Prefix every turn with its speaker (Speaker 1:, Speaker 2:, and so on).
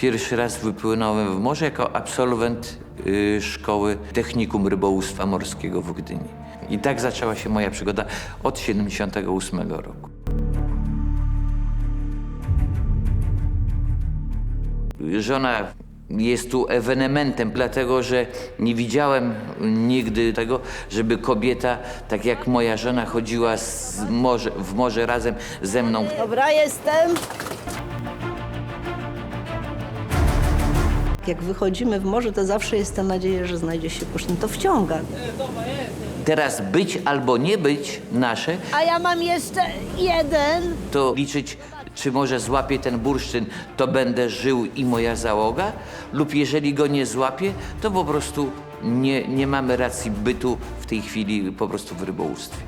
Speaker 1: Pierwszy raz wypłynąłem w morze jako absolwent y, szkoły Technikum Rybołówstwa Morskiego w Gdyni. I tak zaczęła się moja przygoda od 78 roku. Żona jest tu ewenementem, dlatego że nie widziałem nigdy tego, żeby kobieta, tak jak moja żona, chodziła z morze, w morze razem ze mną.
Speaker 2: Dobra, jestem. Jak wychodzimy w morze, to zawsze jest ta nadzieja, że znajdzie się bursztyn. To wciąga.
Speaker 1: Teraz być albo nie być nasze,
Speaker 2: A ja mam jeszcze jeden.
Speaker 1: to liczyć, czy może złapie ten bursztyn, to będę żył i moja załoga, lub jeżeli go nie złapie, to po prostu nie, nie mamy racji bytu w tej chwili po prostu w rybołówstwie.